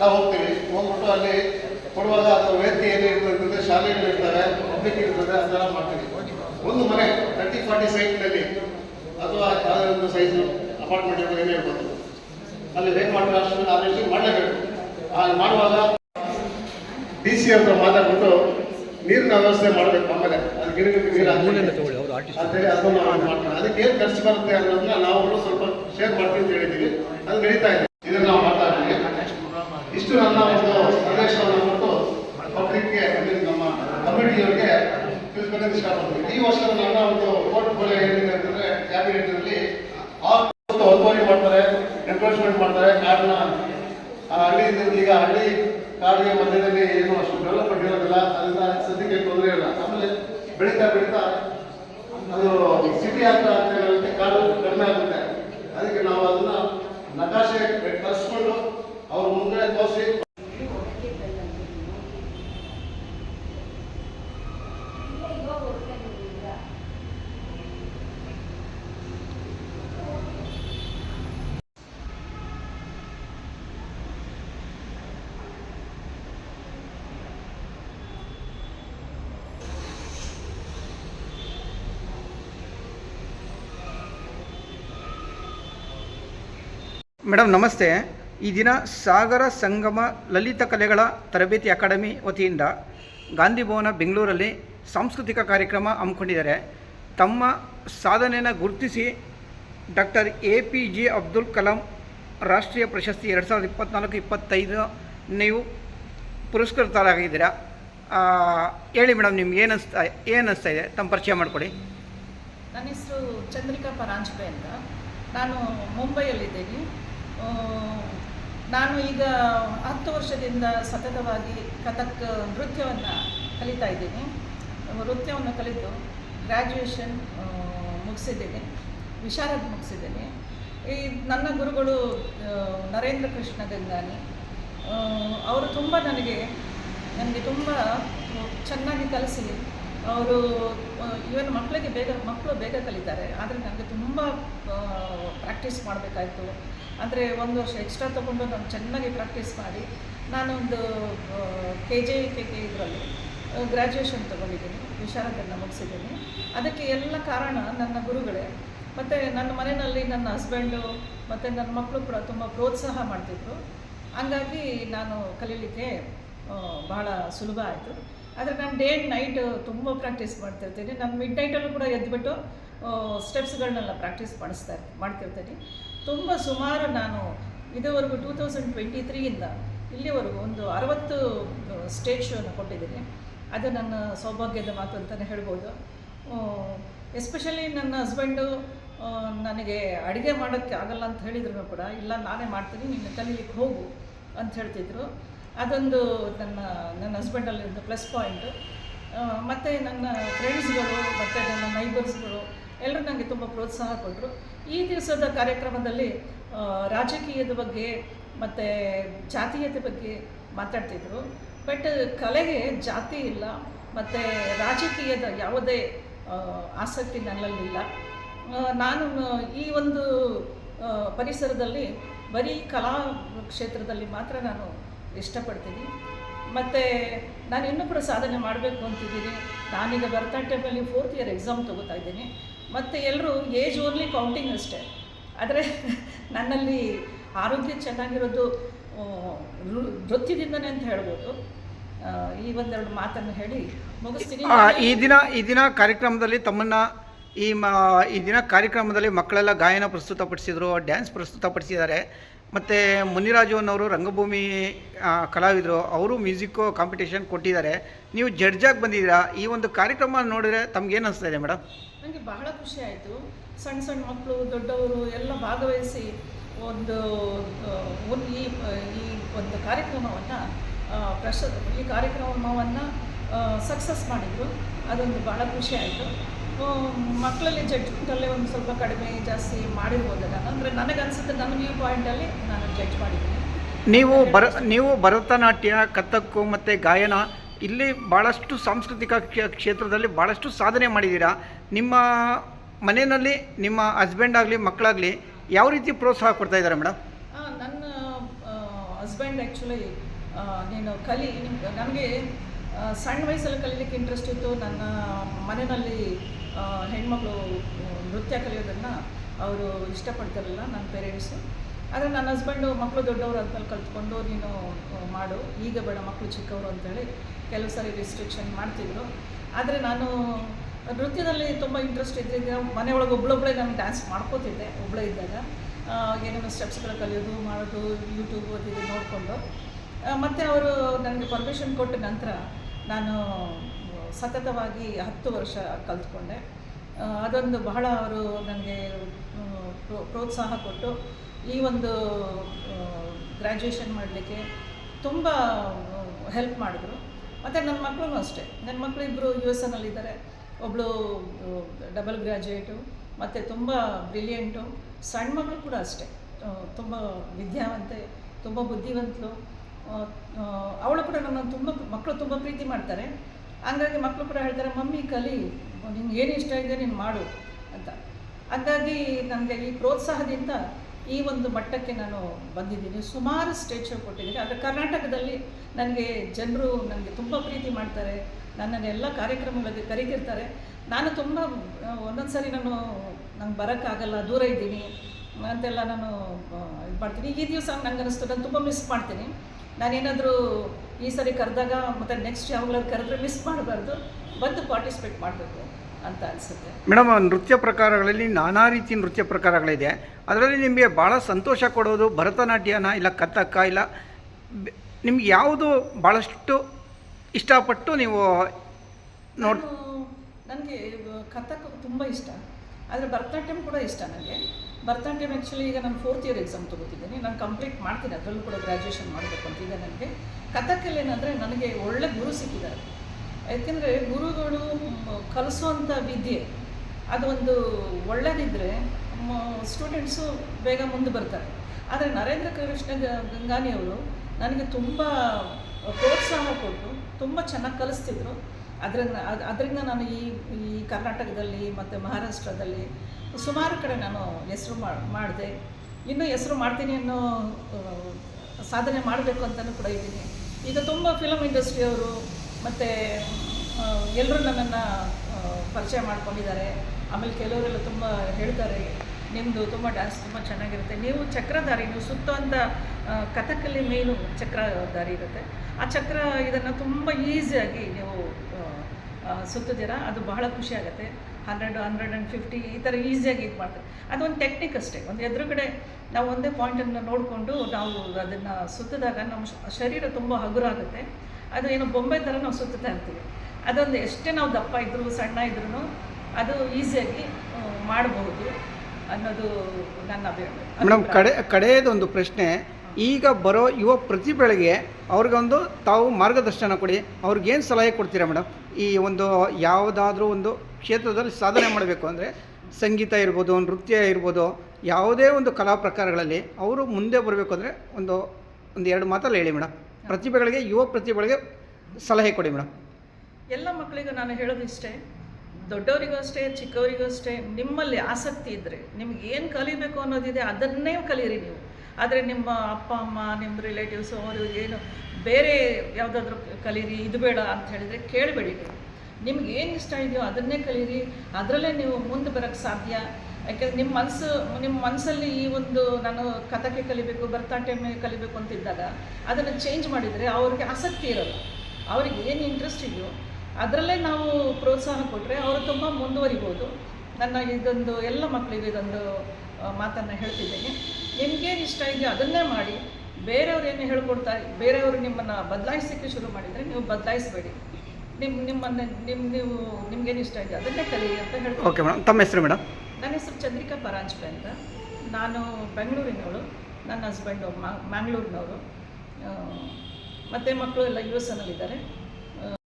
ನಾವು ಹೋಗ್ತೀವಿ. ಹೋಗ್ಬಿಟ್ಟು ಅಲ್ಲಿ ಕೊಡುವಾಗ ಅಥವಾ ವೇದಿಕೆ ಏನಿರ್ತದೆ ಶಾಲೆಗಳಿರ್ತವೆ ಪಬ್ಲಿಕ್ ಇರ್ತದೆ ಅದೆಲ್ಲ ಮಾಡ್ತೀವಿ. ಒಂದು ಮನೆ ತರ್ಟಿ ಫಾರ್ಟಿ ಸೈಟ್ನಲ್ಲಿ ಅಥವಾ ಯಾವುದೇ ಒಂದು ಸೈಜ್ ಅಪಾರ್ಟ್ಮೆಂಟ್ ಏನೇ ಇರ್ಬೋದು. ಅಲ್ಲಿ ರೇಟ್ ಮಾಡ್ತಾರೆ ಅಷ್ಟು ಆ ರೀತಿ ಮಾಡಲೇಬೇಕು. ಹಾಗೆ ಮಾಡುವಾಗ ಡಿ ಸಿ ಅಂತ ಮಾತಾಡ್ಬಿಟ್ಟು ನೀರಿನ ವ್ಯವಸ್ಥೆ ಮಾಡಬೇಕು ಆಮೇಲೆ ಅದು ಗಿಡಗಳಿಗೆ ನೀರು ಅಂತೇಳಿ ಅದನ್ನು ಮಾಡ್ತಾರೆ. ಅದಕ್ಕೆ ಏನು ಖರ್ಚು ಬರುತ್ತೆ ಅನ್ನೋದನ್ನ ನಾವು ಸ್ವಲ್ಪ ಶೇರ್ ಮಾಡ್ತೀವಿ ಅಂತ ಹೇಳಿದ್ದೀವಿ. ಅದು ನಡೀತಾ ಇದೆ. ಇಷ್ಟು ನನ್ನ ಒಂದು ಸಂದೇಶವನ್ನು ಕೊಟ್ಟು ಪಬ್ಲಿಕ್ಗೆ ನಮ್ಮ ಕಮಿಟಿಯವರಿಗೆ ತಿಳಿಸ್ಬೇಕಂತ ಇಷ್ಟಪಡ್ತೀನಿ. ಈ ವರ್ಷದ ನನ್ನ ಒಂದು ಪೋರ್ಟ್ಫೋಲಿಯೋ ಏನಿದೆ ಅಂತಂದ್ರೆ ಕ್ಯಾಬಿನೆಟ್ನಲ್ಲಿ ಆಲ್ಮೋಸ್ಟ್ ಒತ್ತುವರಿ ಮಾಡ್ತಾರೆ ಎನ್ಕ್ರೋಚ್ಮೆಂಟ್ ಮಾಡ್ತಾರೆ, ಕಾರಣ, ಆ, ಹಳ್ಳಿ ಈಗ ಹಳ್ಳಿ ಕಾಡಿಗೆ ಮಧ್ಯದಲ್ಲಿ ಏನು ಅಷ್ಟು ಡೆವಲಪ್ಮೆಂಟ್ ಇರೋದಿಲ್ಲ, ಅದರಿಂದ ಸದ್ಯಕ್ಕೆ ತೊಂದರೆ ಇಲ್ಲ. ಆಮೇಲೆ ಬೆಳೀತಾ ಬೆಳೀತಾ ಅದು ಸಿಟಿ ಆಗ್ತಾ ಆಗ್ತಾ ಇರುತ್ತೆ ಕಾಡು ಕಡಿಮೆ ಆಗುತ್ತೆ. ಅದಕ್ಕೆ ನಾವು ಅದನ್ನ ನಕಾಶೆ ಕಲಿಸ್ಕೊಂಡು ಅವ್ರ ಮುಂದೆ ತೋರಿಸಿ ಮೇಡಮ್ ನಮಸ್ತೆ ಈ ದಿನ ಸಾಗರ ಸಂಗಮ ಲಲಿತ ಕಲೆಗಳ ತರಬೇತಿ ಅಕಾಡೆಮಿ ವತಿಯಿಂದ ಗಾಂಧಿ ಭವನ ಬೆಂಗಳೂರಲ್ಲಿ ಸಾಂಸ್ಕೃತಿಕ ಕಾರ್ಯಕ್ರಮ ಹಮ್ಮಿಕೊಂಡಿದ್ದಾರೆ. ತಮ್ಮ ಸಾಧನೆಯನ್ನು ಗುರುತಿಸಿ doctor A P J Abdul Kalam ರಾಷ್ಟ್ರೀಯ ಪ್ರಶಸ್ತಿ ಎರಡು ಸಾವಿರದ ಇಪ್ಪತ್ತ್ನಾಲ್ಕು ಇಪ್ಪತ್ತೈದು ನೀವು ಪುರಸ್ಕೃತರಾಗಿದ್ದೀರಾ? ಹೇಳಿ ಮೇಡಮ್ ನಿಮ್ಗೆ ಏನು ಅನಿಸ್ತಾ ಏನು ಅನಿಸ್ತಾ ಇದೆ? ತಮ್ಮ ಪರಿಚಯ ಮಾಡಿಕೊಡಿ. ನನ್ನ ಹೆಸರು ಚಂದ್ರಿಕಾ ಪರಾಂಜಪೆ ಅಂತ. ನಾನು ಮುಂಬೈಯಲ್ಲಿದ್ದೀನಿ. ನಾನು ಈಗ ಹತ್ತು ವರ್ಷದಿಂದ ಸತತವಾಗಿ ಕಥಕ್ ನೃತ್ಯವನ್ನು ಕಲಿತಾ ಇದ್ದೀನಿ. ನೃತ್ಯವನ್ನು ಕಲಿತು ಗ್ರ್ಯಾಜುಯೇಷನ್ ಮುಗಿಸಿದ್ದೀನಿ. ವಿಶಾರದ್ ಮುಗಿಸಿದ್ದೀನಿ. ಈ ನನ್ನ ಗುರುಗಳು ನರೇಂದ್ರ ಕೃಷ್ಣ ಗಂಗಾನಿ ಅವರು ತುಂಬ ನನಗೆ ನನಗೆ ತುಂಬ ಚೆನ್ನಾಗಿ ಕಲಿಸಿ ಅವರು ಇವನ್ ಮಕ್ಕಳಿಗೆ ಬೇಗ ಮಕ್ಕಳು ಬೇಗ ಕಲಿತಾರೆ. ಆದರೆ ನನಗೆ ತುಂಬ ಪ್ರಾಕ್ಟೀಸ್ ಮಾಡಬೇಕಾಯ್ತು. ಅಂದರೆ ಒಂದು ವರ್ಷ ಎಕ್ಸ್ಟ್ರಾ ತೊಗೊಂಡು ನಾನು ಚೆನ್ನಾಗಿ ಪ್ರಾಕ್ಟೀಸ್ ಮಾಡಿ, ನಾನೊಂದು ಕೆ ಜೆ ಕೆ ಕೆ ಇದರಲ್ಲಿ ಗ್ರ್ಯಾಜುಯೇಷನ್ ತೊಗೊಂಡಿದ್ದೀನಿ. ವಿಶಾರದನ್ನು ಮುಗಿಸಿದ್ದೀನಿ. ಅದಕ್ಕೆ ಎಲ್ಲ ಕಾರಣ ನನ್ನ ಗುರುಗಳೇ. ಮತ್ತು ನನ್ನ ಮನೆಯಲ್ಲಿ ನನ್ನ ಹಸ್ಬೆಂಡು ಮತ್ತು ನನ್ನ ಮಕ್ಕಳು ಕೂಡ ತುಂಬ ಪ್ರೋತ್ಸಾಹ ಮಾಡ್ತಿದ್ರು. ಹಂಗಾಗಿ ನಾನು ಕಲೀಲಿಕ್ಕೆ ಬಹಳ ಸುಲಭ ಆಯಿತು. ಆದರೆ ನಾನು ಡೇ ಆ್ಯಂಡ್ ನೈಟ್ ತುಂಬ ಪ್ರಾಕ್ಟೀಸ್ ಮಾಡ್ತಿರ್ತೀನಿ ನಾನು ಮಿಡ್ ನೈಟಲ್ಲೂ ಕೂಡ ಎದ್ದುಬಿಟ್ಟು ಸ್ಟೆಪ್ಸ್ಗಳನ್ನೆಲ್ಲ ಪ್ರಾಕ್ಟೀಸ್ ಮಾಡಿಸ್ತಾ ಮಾಡ್ತಿರ್ತೀನಿ. ತುಂಬ ಸುಮಾರು ನಾನು ಇದುವರೆಗೂ ಟೂ ತೌಸಂಡ್ ಟ್ವೆಂಟಿ ತ್ರೀಯಿಂದ ಇಲ್ಲಿವರೆಗೂ ಒಂದು ಅರವತ್ತು ಸ್ಟೇಜ್ ಶೋನ ಕೊಟ್ಟಿದ್ದೀನಿ. ಅದು ನನ್ನ ಸೌಭಾಗ್ಯದ ಮಾತು ಅಂತಲೇ ಹೇಳ್ಬೋದು. ಎಸ್ಪೆಷಲಿ ನನ್ನ ಹಸ್ಬೆಂಡು ನನಗೆ ಅಡುಗೆ ಮಾಡೋಕ್ಕೆ ಆಗಲ್ಲ ಅಂತ ಹೇಳಿದ್ರು ಕೂಡ, ಇಲ್ಲ ನಾನೇ ಮಾಡ್ತೀನಿ, ನಿನ್ನ ಕಲೀಲಿಕ್ಕೆ ಹೋಗು ಅಂತ ಹೇಳ್ತಿದ್ರು. ಅದೊಂದು ನನ್ನ ನನ್ನ ಹಸ್ಬೆಂಡಲ್ಲಿ ಒಂದು ಪ್ಲಸ್ ಪಾಯಿಂಟು ಮತ್ತು ನನ್ನ ಫ್ರೆಂಡ್ಸ್ಗಳು ಮತ್ತು ನನ್ನ ನೈಬರ್ಸ್ಗಳು ಎಲ್ಲರೂ ನನಗೆ ತುಂಬ ಪ್ರೋತ್ಸಾಹ ಕೊಟ್ಟರು ಈ ದಿವಸದ ಕಾರ್ಯಕ್ರಮದಲ್ಲಿ ರಾಜಕೀಯದ ಬಗ್ಗೆ ಮತ್ತು ಜಾತೀಯತೆ ಬಗ್ಗೆ ಮಾತಾಡ್ತಿದ್ರು. ಬಟ್ ಕಲೆಗೆ ಜಾತಿ ಇಲ್ಲ, ಮತ್ತು ರಾಜಕೀಯದ ಯಾವುದೇ ಆಸಕ್ತಿ ನನ್ನಲ್ಲಿಲ್ಲ. ನಾನು ಈ ಒಂದು ಪರಿಸರದಲ್ಲಿ ಬರೀ ಕಲಾ ಕ್ಷೇತ್ರದಲ್ಲಿ ಮಾತ್ರ ನಾನು ಇಷ್ಟಪಡ್ತೀನಿ. ಮತ್ತು ನಾನು ಇನ್ನೂ ಕೂಡ ಸಾಧನೆ ಮಾಡಬೇಕು ಅಂತಿದ್ದೀನಿ. ನಾನೀಗ ಭರತನಾಟ್ಯಮಲ್ಲಿ ಫೋರ್ತ್ ಇಯರ್ ಎಕ್ಸಾಮ್ ತೊಗೋತಾ ಇದ್ದೀನಿ. ಮತ್ತು ಎಲ್ಲರೂ ಏಜ್ ಓನ್ಲಿ ಕೌಂಟಿಂಗ್ ಅಷ್ಟೇ. ಆದರೆ ನನ್ನಲ್ಲಿ ಆರೋಗ್ಯ ಚೆನ್ನಾಗಿರೋದು ವೃತ್ತಿದಿಂದನೇ ಅಂತ ಹೇಳ್ಬೋದು. ಈ ಒಂದೆರಡು ಮಾತನ್ನು ಹೇಳಿ ಮುಗಿಸ್ತೀನಿ. ಈ ದಿನ ಈ ದಿನ ಕಾರ್ಯಕ್ರಮದಲ್ಲಿ ತಮ್ಮನ್ನ ಈ ಮ, ಈ ದಿನ ಕಾರ್ಯಕ್ರಮದಲ್ಲಿ ಮಕ್ಕಳೆಲ್ಲ ಗಾಯನ ಪ್ರಸ್ತುತಪಡಿಸಿದರು ಡ್ಯಾನ್ಸ್ ಪ್ರಸ್ತುತಪಡಿಸಿದ್ದಾರೆ. ಮತ್ತು ಮುನಿರಾಜು ಅನ್ನೋರು ರಂಗಭೂಮಿ ಕಲಾವಿದರು, ಅವರು ಮ್ಯೂಸಿಕ್ಕು ಕಾಂಪಿಟೇಷನ್ ಕೊಟ್ಟಿದ್ದಾರೆ. ನೀವು ಜಡ್ಜಾಗಿ ಬಂದಿದ್ದೀರಾ? ಈ ಒಂದು ಕಾರ್ಯಕ್ರಮ ನೋಡಿದ್ರೆ ತಮ್ಗೇನು ಅನಿಸ್ತಾ ಇದೆ, ಮೇಡಮ್? ನನಗೆ ಬಹಳ ಖುಷಿ ಆಯಿತು. ಸಣ್ಣ ಸಣ್ಣ ಮಕ್ಕಳು ದೊಡ್ಡವರು ಎಲ್ಲ ಭಾಗವಹಿಸಿ ಒಂದು ಈ ಈ ಒಂದು ಕಾರ್ಯಕ್ರಮವನ್ನು ಪ್ರಶ, ಈ ಕಾರ್ಯಕ್ರಮವನ್ನು ಸಕ್ಸಸ್ ಮಾಡಿದರು. ಅದೊಂದು ಬಹಳ ಖುಷಿ ಆಯಿತು. ಮಕ್ಕಳಲ್ಲಿ ಜಡ್ಜ್ಮೆಂಟಲ್ಲೇ ಒಂದು ಸ್ವಲ್ಪ ಕಡಿಮೆ ಜಾಸ್ತಿ ಮಾಡಿರ್ಬೋದು ಅಂದ್ರೆ ನನಗೆ ನನಗನ್ಸುತ್ತೆ ನನ್ನ ವ್ಯೂ ಪಾಯಿಂಟಲ್ಲಿ ನಾನು ಜಡ್ಜ್ ಮಾಡಿದ್ದೀನಿ. ನೀವು ಭರ ನೀವು ಭರತನಾಟ್ಯ ಕಥಕ್ಕು ಮತ್ತು ಗಾಯನ ಇಲ್ಲಿ ಭಾಳಷ್ಟು ಸಾಂಸ್ಕೃತಿಕ ಕ್ಷೇ- ಕ್ಷೇತ್ರದಲ್ಲಿ ಭಾಳಷ್ಟು ಸಾಧನೆ ಮಾಡಿದ್ದೀರಾ? ನಿಮ್ಮ ಮನೆಯಲ್ಲಿ ನಿಮ್ಮ ಹಸ್ಬೆಂಡ್ ಆಗಲಿ ಮಕ್ಕಳಾಗಲಿ ಯಾವ ರೀತಿ ಪ್ರೋತ್ಸಾಹ ಕೊಡ್ತಾ ಇದ್ದಾರೆ ಮೇಡಮ್? ನನ್ನ ಹಸ್ಬೆಂಡ್ ಆ್ಯಕ್ಚುಲಿ ನೀನು ಕಲಿ ನಿಮ್ಗೆ ನನಗೆ ಸಣ್ಣ ವಯಸ್ಸಲ್ಲಿ ಕಲೀಲಿಕ್ಕೆ ಇಂಟ್ರೆಸ್ಟ್ ಇತ್ತು. ನನ್ನ ಮನೆಯಲ್ಲಿ ಹೆಣ್ಮಕ್ಳು ನೃತ್ಯ ಕಲಿಯೋದನ್ನು ಅವರು ಇಷ್ಟಪಡ್ತಾರಲ್ಲ ನನ್ನ ಪೇರೆಂಟ್ಸು. ಆದರೆ ನನ್ನ ಹಸ್ಬೆಂಡು ಮಕ್ಕಳು ದೊಡ್ಡವರು ಆದ್ಮೇಲೆ ಕಲ್ತ್ಕೊಂಡು ನೀನು ಮಾಡು. ಈಗ ಬೇಡ ಮಕ್ಕಳು ಚಿಕ್ಕವರು ಅಂತೇಳಿ ಕೆಲವು ಸಾರಿ ರಿಸ್ಟ್ರಿಕ್ಷನ್ ಮಾಡ್ತಿದ್ರು. ಆದರೆ ನಾನು ನೃತ್ಯದಲ್ಲಿ ತುಂಬ ಇಂಟ್ರೆಸ್ಟ್ ಇದ್ದಿದ್ದೆ. ಮನೆಯೊಳಗೆ ಒಬ್ಳೊಬ್ಳೆ ನಾನು ಡ್ಯಾನ್ಸ್ ಮಾಡ್ಕೋತಿದ್ದೆ ಒಬ್ಬಳೇ ಇದ್ದಾಗ. ಏನೇನೋ ಸ್ಟೆಪ್ಸ್ಗಳು ಕಲಿಯೋದು, ಮಾಡೋದು ಯೂಟ್ಯೂಬ್ ಓದಿದ್ದು ನೋಡಿಕೊಂಡು. ಮತ್ತು ಅವರು ನನಗೆ ಪರ್ಮಿಷನ್ ಕೊಟ್ಟ ನಂತರ ನಾನು ಸತತವಾಗಿ ಹತ್ತು ವರ್ಷ ಕಲ್ತ್ಕೊಂಡೆ. ಅದೊಂದು ಬಹಳ ಅವರು ನನಗೆ ಪ್ರೋ- ಪ್ರೋತ್ಸಾಹ ಕೊಟ್ಟು ಈ ಒಂದು ಗ್ರ್ಯಾಜುಯೇಷನ್ ಮಾಡಲಿಕ್ಕೆ ತುಂಬ ಹೆಲ್ಪ್ ಮಾಡಿದ್ರು. ಮತ್ತು ನನ್ನ ಮಕ್ಕಳು ಅಷ್ಟೇ. ನನ್ನ ಮಕ್ಕಳು ಇಬ್ಬರು ಯು ಎಸ್ ಎನ್ನಲ್ಲಿದ್ದಾರೆ ಒಬ್ಬಳು ಡಬಲ್ ಗ್ರ್ಯಾಜುಯೇಟು ಮತ್ತು ತುಂಬ ಬ್ರಿಲಿಯಂಟು ಸಣ್ಣ ಮಕ್ಕಳು ಕೂಡ ಅಷ್ಟೇ. ತುಂಬ ವಿದ್ಯಾವಂತೆ, ತುಂಬ ಬುದ್ಧಿವಂತಳು. ಅವಳು ಕೂಡ ನನ್ನ ತುಂಬ ಮಕ್ಕಳು ತುಂಬ ಪ್ರೀತಿ ಮಾಡ್ತಾರೆ. ಹಂಗಾಗಿ ಮಕ್ಕಳು ಕೂಡ ಹೇಳ್ತಾರೆ, ಮಮ್ಮಿ ಕಲಿ ನಿಮ್ಗೆ ಏನು ಇಷ್ಟ ಇದೆ ನೀನು ಮಾಡು ಅಂತ. ಹಾಗಾಗಿ ನನಗೆ ಈ ಪ್ರೋತ್ಸಾಹದಿಂದ ಈ ಒಂದು ಮಟ್ಟಕ್ಕೆ ನಾನು ಬಂದಿದ್ದೀನಿ. ಸುಮಾರು ಶೋ ಕೊಟ್ಟಿದ್ದೀನಿ. ಆದರೆ ಕರ್ನಾಟಕದಲ್ಲಿ ನನಗೆ ಜನರು ನನಗೆ ತುಂಬ ಪ್ರೀತಿ ಮಾಡ್ತಾರೆ. ನನ್ನನ್ನು ಎಲ್ಲ ಕಾರ್ಯಕ್ರಮಗಳಿಗೆ ಕರೀತಿರ್ತಾರೆ. ನಾನು ತುಂಬ ಒಂದೊಂದು ಸಾರಿ ನಾನು, ನಂಗೆ ಬರೋಕ್ಕಾಗಲ್ಲ, ದೂರ ಇದ್ದೀನಿ ಅಂತೆಲ್ಲ ನಾನು ಇದು ಮಾಡ್ತೀನಿ ಈ ದಿವಸ ನಂಗೆ ಅನ್ನಿಸ್ತು ನಾನು ತುಂಬ ಮಿಸ್ ಮಾಡ್ತೀನಿ. ನಾನೇನಾದರೂ ಈ ಸರಿ ಕರೆದಾಗ ಮತ್ತು ನೆಕ್ಸ್ಟ್ ಯಾವಾಗಲಾದ್ರು ಕರೆದ್ರೆ ಮಿಸ್ ಮಾಡಬಾರ್ದು. ಬಂದು ಪಾರ್ಟಿಸಿಪೇಟ್ ಮಾಡಬೇಕು ಅಂತ ಅನಿಸುತ್ತೆ. ಮೇಡಮ್ ನೃತ್ಯ ಪ್ರಕಾರಗಳಲ್ಲಿ ನಾನಾ ರೀತಿ ನೃತ್ಯ ಪ್ರಕಾರಗಳಿದೆ. ಅದರಲ್ಲಿ ನಿಮಗೆ ಭಾಳ ಸಂತೋಷ ಕೊಡೋದು ಭರತನಾಟ್ಯನ ಇಲ್ಲ ಕಥಕ್ಕ ಇಲ್ಲ ನಿಮ್ಗೆ ಯಾವುದು ಭಾಳಷ್ಟು ಇಷ್ಟಪಟ್ಟು ನೀವು ನೋಡಿ ನನಗೆ ಕಥಕ್ ತುಂಬ ಇಷ್ಟ. ಆದರೆ ಭರತನಾಟ್ಯಂ ಕೂಡ ಇಷ್ಟ ನನಗೆ. ಭರತನಾಟ್ಯಂ ಆ್ಯಕ್ಚುಲಿ ಈಗ ನಾನು ಫೋರ್ತ್ ಇಯರ್ ಎಕ್ಸಾಮ್ ತೊಗೋತಿದ್ದೀನಿ. ನಾನು ಕಂಪ್ಲೀಟ್ ಮಾಡ್ತೀನಿ. ಅದರಲ್ಲೂ ಕೂಡ ಗ್ರ್ಯಾಜುಯೇಷನ್ ಮಾಡಬೇಕು ಈಗ ನನಗೆ. ಕಥಕ್ಕಲ್ಲಿ ಏನಂದರೆ ನನಗೆ ಒಳ್ಳೆ ಗುರು ಸಿಕ್ಕಿದ್ದಾರೆ. ಯಾಕೆಂದರೆ ಗುರುಗಳು ಕಲಿಸುವಂಥ ವಿದ್ಯೆ, ಅದು ಒಂದು ಒಳ್ಳೆದಿದ್ದರೆ ಸ್ಟೂಡೆಂಟ್ಸು ಬೇಗ ಮುಂದೆ ಬರ್ತಾರೆ. ಆದರೆ ನರೇಂದ್ರ ಕೃಷ್ಣ ಗಂಗಾನಿ ಗಂಗಾನಿಯವರು ನನಗೆ ತುಂಬ ಪ್ರೋತ್ಸಾಹ ಕೊಟ್ಟು ತುಂಬ ಚೆನ್ನಾಗಿ ಕಲಿಸ್ತಿದ್ರು. ಅದರಿಂದ ಅದು, ಅದರಿಂದ ನಾನು ಈ ಈ ಕರ್ನಾಟಕದಲ್ಲಿ ಮತ್ತು ಮಹಾರಾಷ್ಟ್ರದಲ್ಲಿ ಸುಮಾರು ಕಡೆ ನಾನು ಹೆಸರು ಮಾಡಿದೆ. ಇನ್ನೂ ಹೆಸರು ಮಾಡ್ತೀನಿ ಅನ್ನೋ ಸಾಧನೆ ಮಾಡಬೇಕು ಅಂತಲೂ ಕೂಡ ಇದ್ದೀನಿ. ಈಗ ತುಂಬ ಫಿಲಮ್ ಇಂಡಸ್ಟ್ರಿಯವರು ಮತ್ತು ಎಲ್ಲರೂ ನನ್ನನ್ನು ಪರಿಚಯ ಮಾಡ್ಕೊಂಡಿದ್ದಾರೆ. ಆಮೇಲೆ ಕೆಲವರೆಲ್ಲ ತುಂಬ ಹೇಳ್ತಾರೆ ನಿಮ್ಮದು ತುಂಬ ಡ್ಯಾನ್ಸ್ ತುಂಬ ಚೆನ್ನಾಗಿರುತ್ತೆ. ನೀವು ಚಕ್ರಧಾರಿ, ನೀವು ಸುತ್ತ ಅಂತ ಕಥಕ್ಕಲ್ಲಿ ಮೇನು ಚಕ್ರಧಾರಿ ಇರುತ್ತೆ. ಆ ಚಕ್ರ ಇದನ್ನು ತುಂಬ ಈಸಿಯಾಗಿ ನೀವು ಸುತ್ತಿದ್ದೀರಾ. ಅದು ಬಹಳ ಖುಷಿ ಆಗುತ್ತೆ. ಹಂಡ್ರೆಡ್ ಹಂಡ್ರೆಡ್ ಆ್ಯಂಡ್ ಫಿಫ್ಟಿ ಈ ಥರ ಈಸಿಯಾಗಿ ಇದು ಮಾಡ್ತಾರೆ. ಅದೊಂದು ಟೆಕ್ನಿಕ್ ಅಷ್ಟೇ. ಒಂದು ಎದುರುಗಡೆ ನಾವು ಒಂದೇ ಪಾಯಿಂಟನ್ನು ನೋಡಿಕೊಂಡು ನಾವು ಅದನ್ನು ಸುತ್ತಿದಾಗ ನಮ್ಮ ಶರೀರ ತುಂಬ ಹಗುರಾಗುತ್ತೆ. ಅದು ಏನು ಬೊಂಬೆ ಥರ ನಾವು ಸುತ್ತುತ್ತಾ ಇರ್ತೀವಿ. ಅದೊಂದು ಎಷ್ಟೇ ನಾವು ದಪ್ಪ ಇದ್ದರೂ ಸಣ್ಣ ಇದ್ರೂ ಅದು ಈಸಿಯಾಗಿ ಮಾಡಬಹುದು ಅನ್ನೋದು ನನ್ನ ಅಭಿಪ್ರಾಯ. ಮೇಡಮ್, ಕಡೆ ಕಡೆಯದೊಂದು ಪ್ರಶ್ನೆ. ಈಗ ಬರೋ ಯುವ ಪ್ರತಿಭೆಗಳಿಗೆ ಅವ್ರಿಗೊಂದು ತಾವು ಮಾರ್ಗದರ್ಶನ ಕೊಡಿ. ಅವ್ರಿಗೇನು ಸಲಹೆ ಕೊಡ್ತೀರಾ ಮೇಡಮ್? ಈ ಒಂದು ಯಾವುದಾದ್ರೂ ಒಂದು ಕ್ಷೇತ್ರದಲ್ಲಿ ಸಾಧನೆ ಮಾಡಬೇಕು ಅಂದರೆ ಸಂಗೀತ ಇರ್ಬೋದು, ನೃತ್ಯ ಇರ್ಬೋದು, ಯಾವುದೇ ಒಂದು ಕಲಾ ಪ್ರಕಾರಗಳಲ್ಲಿ ಅವರು ಮುಂದೆ ಬರಬೇಕು ಅಂದರೆ ಒಂದು ಒಂದು ಎರಡು ಮಾತಲ್ಲಿ ಹೇಳಿ ಮೇಡಮ್ ಪ್ರತಿಭೆಗಳಿಗೆ, ಯುವ ಪ್ರತಿಭೆಗಳಿಗೆ ಸಲಹೆ ಕೊಡಿ ಮೇಡಮ್ ಎಲ್ಲ ಮಕ್ಕಳಿಗೂ ನಾನು ಹೇಳೋದು ಇಷ್ಟೇ, ದೊಡ್ಡವರಿಗೂ ಅಷ್ಟೇ, ಚಿಕ್ಕವರಿಗೂ ಅಷ್ಟೇ, ನಿಮ್ಮಲ್ಲಿ ಆಸಕ್ತಿ ಇದ್ದರೆ ನಿಮ್ಗೆ ಏನು ಕಲಿಬೇಕು ಅನ್ನೋದಿದೆ ಅದನ್ನೇ ಕಲಿಯಿರಿ ನೀವು. ಆದರೆ ನಿಮ್ಮ ಅಪ್ಪ, ಅಮ್ಮ, ನಿಮ್ಮ ರಿಲೇಟಿವ್ಸು ಅವರು ಏನು ಬೇರೆ ಯಾವುದಾದ್ರೂ ಕಲೀರಿ, ಇದು ಬೇಡ ಅಂತ ಹೇಳಿದರೆ ಕೇಳಬೇಡಿ ನೀವು. ನಿಮ್ಗೆ ಏನು ಇಷ್ಟ ಇದೆಯೋ ಅದನ್ನೇ ಕಲೀರಿ. ಅದರಲ್ಲೇ ನೀವು ಮುಂದೆ ಬರೋಕ್ಕೆ ಸಾಧ್ಯ. ಯಾಕೆಂದ್ರೆ ನಿಮ್ಮ ಮನಸ್ಸು ನಿಮ್ಮ ಮನಸ್ಸಲ್ಲಿ ಈ ಒಂದು ನಾನು ಕಥಕ್ಕೆ ಕಲಿಬೇಕು, ಭರತನಾಟ್ಯಮ್ ಕಲಿಬೇಕು ಅಂತಿದ್ದಾಗ ಅದನ್ನು ಚೇಂಜ್ ಮಾಡಿದರೆ ಅವ್ರಿಗೆ ಆಸಕ್ತಿ ಇರಲ್ಲ. ಅವ್ರಿಗೆ ಏನು ಇಂಟ್ರೆಸ್ಟ್ ಇದೆಯೋ ಅದರಲ್ಲೇ ನಾವು ಪ್ರೋತ್ಸಾಹ ಕೊಟ್ಟರೆ ಅವರು ತುಂಬ ಮುಂದುವರಿಬೋದು. ನನ್ನ ಇದೊಂದು, ಎಲ್ಲ ಮಕ್ಕಳಿಗೂ ಇದೊಂದು ಮಾತನ್ನು ಹೇಳ್ತಿದ್ದೇನೆ. ನಿಮ್ಗೇನು ಇಷ್ಟ ಇದೆಯೋ ಅದನ್ನೇ ಮಾಡಿ. ಬೇರೆಯವ್ರು ಏನು ಹೇಳ್ಕೊಡ್ತಾರೆ ಬೇರೆಯವರು ನಿಮ್ಮನ್ನು ಬದಲಾಯಿಸಲಿಕ್ಕೆ ಶುರು ಮಾಡಿದರೆ ನೀವು ಬದಲಾಯಿಸಬೇಡಿ. ನಿಮ್ಮ ನಿಮ್ಮನ್ನು ನಿಮ್ಮ ನೀವು ನಿಮ್ಗೇನು ಇಷ್ಟ ಇದೆ? ಅದನ್ನೇ ಕಲಿ ಅಂತ ಹೇಳಿ ಓಕೆ ಮೇಡಮ್ ತಮ್ಮ ಹೆಸರು ಮೇಡಮ್ ನನ್ನ ಹೆಸರು ಚಂದ್ರಿಕಾ ಪರಾಂಜ್ಪೆ ಅಂತ. ನಾನು ಬೆಂಗಳೂರಿನವಳು. ನನ್ನ ಹಸ್ಬೆಂಡು ಮ್ಯಾಂಗ್ಳೂರಿನವರು ಮತ್ತು ಮಕ್ಕಳು ಎಲ್ಲ ಯು ಎಸ್ ಎನ್ನಲ್ಲಿದ್ದಾರೆ